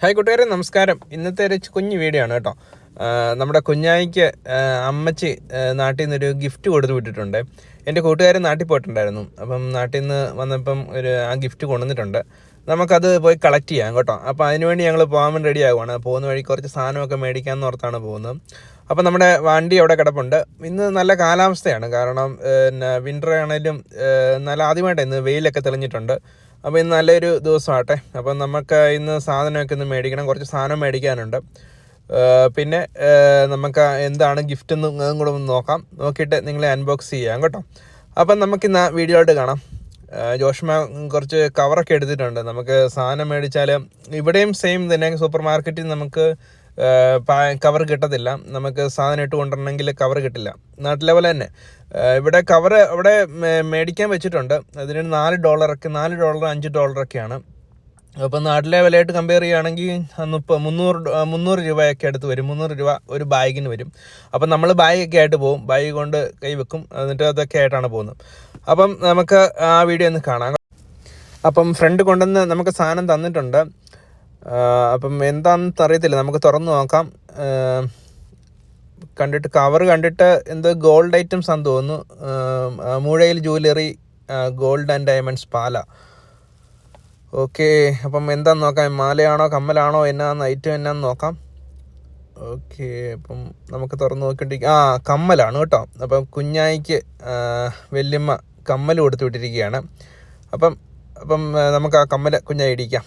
Hi കൂട്ടുകാരെ നമസ്കാരം. ഇന്നത്തെ ഒരു കുഞ്ഞു വീഡിയോ ആണ് കേട്ടോ. നമ്മുടെ കുഞ്ഞായിക്ക് അമ്മച്ചി നാട്ടിൽ നിന്നൊരു ഗിഫ്റ്റ് കൊടുത്തു വിട്ടിട്ടുണ്ട്. എന്റെ കൂട്ടുകാരൻ നാട്ടിൽ പോയിട്ടുണ്ടായിരുന്നു. അപ്പം നാട്ടിൽ നിന്ന് വന്നപ്പം ഒരു ആ ഗിഫ്റ്റ് കൊണ്ടുവന്നിട്ടുണ്ട്. നമുക്കത് പോയി കളക്ട് ചെയ്യാം കേട്ടോ. അപ്പോൾ അതിനുവേണ്ടി ഞങ്ങൾ പോകാൻ വേണ്ടി റെഡി ആകുവാണ്. പോകുന്ന വഴി കുറച്ച് സാധനമൊക്കെ മേടിക്കാമെന്ന് ഓർത്താണ് പോകുന്നത്. അപ്പോൾ നമ്മുടെ വണ്ടി അവിടെ കിടപ്പുണ്ട്. ഇന്ന് നല്ല കാലാവസ്ഥയാണ്. കാരണം പിന്നെ വിന്റർ ആണെങ്കിലും നല്ല ആദ്യമായിട്ട് ഇന്ന് വെയിലൊക്കെ തെളിഞ്ഞിട്ടുണ്ട്. അപ്പോൾ ഇന്ന് നല്ലൊരു ദിവസമാട്ടെ അപ്പോൾ നമുക്ക് ഇന്ന് സാധനമൊക്കെ ഒന്ന് മേടിക്കണം. കുറച്ച് സാധനം മേടിക്കാനുണ്ട്. പിന്നെ നമുക്ക് എന്താണ് ഗിഫ്റ്റ് എന്ന് കൂടെ ഒന്ന് നോക്കാം. നോക്കിയിട്ട് നിങ്ങളെ അൺബോക്സ് ചെയ്യാം കേട്ടോ. അപ്പം നമുക്കിന്ന് ആ വീഡിയോ ആയിട്ട് കാണാം ജോഷ്മ കുറച്ച് കവറൊക്കെ എടുത്തിട്ടുണ്ട്. നമുക്ക് സാധനം മേടിച്ചാൽ ഇവിടെയും സെയിം തന്നെ. സൂപ്പർ മാർക്കറ്റിൽ നമുക്ക് കവർ കിട്ടത്തില്ല. നമുക്ക് സാധനം ഇട്ട് കൊണ്ടുവരണമെങ്കിൽ കവർ കിട്ടില്ല. നാട്ടിലെ പോലെ തന്നെ. ഇവിടെ കവർ അവിടെ മേടിക്കാൻ വെച്ചിട്ടുണ്ട്. അതിന് നാല് ഡോളറൊക്കെ നാല് ഡോളർ അഞ്ച് ഡോളറൊക്കെയാണ് അപ്പോൾ നാട്ടിലെ വിലയായിട്ട് കമ്പയർ ചെയ്യുകയാണെങ്കിൽ മുപ്പ മുന്നൂറ് മുന്നൂറ് രൂപയൊക്കെ അടുത്ത് വരും. മുന്നൂറ് രൂപ ഒരു ബാഗിന് വരും. അപ്പം നമ്മൾ ബാഗൊക്കെ ആയിട്ട് പോകും. ബാഗ് കൊണ്ട് കൈ വെക്കും. എന്നിട്ട് അതൊക്കെ ആയിട്ടാണ് പോകുന്നത്. അപ്പം നമുക്ക് ആ വീഡിയോ ഒന്ന് കാണാം. അപ്പം ഫ്രണ്ട് കൊണ്ടുവന്ന് നമുക്ക് സാധനം തന്നിട്ടുണ്ട്. അപ്പം എന്താണെന്ന് അറിയത്തില്ല. നമുക്ക് തുറന്നു നോക്കാം. കണ്ടിട്ട് കവർ കണ്ടിട്ട് എന്തോ ഗോൾഡ് ഐറ്റംസ് ആണെന്ന് തോന്നുന്നു. മൂഴയിൽ jewellery gold and diamonds Pala. Okay അപ്പം എന്താന്ന് നോക്കാം. മാലയാണോ കമ്മലാണോ എന്നാന്ന് ഐറ്റം എന്നാന്ന് നോക്കാം. ഓക്കെ അപ്പം നമുക്ക് തുറന്ന് നോക്കിണ്ടിരിക്കും ആ കമ്മലാണ് കേട്ടോ. അപ്പം കുഞ്ഞായിക്ക് വല്യമ്മ കമ്മൽ കൊടുത്തു വിട്ടിരിക്കുകയാണ് അപ്പം അപ്പം നമുക്ക് ആ കമ്മൽ കുഞ്ഞായി ഇടിക്കാം.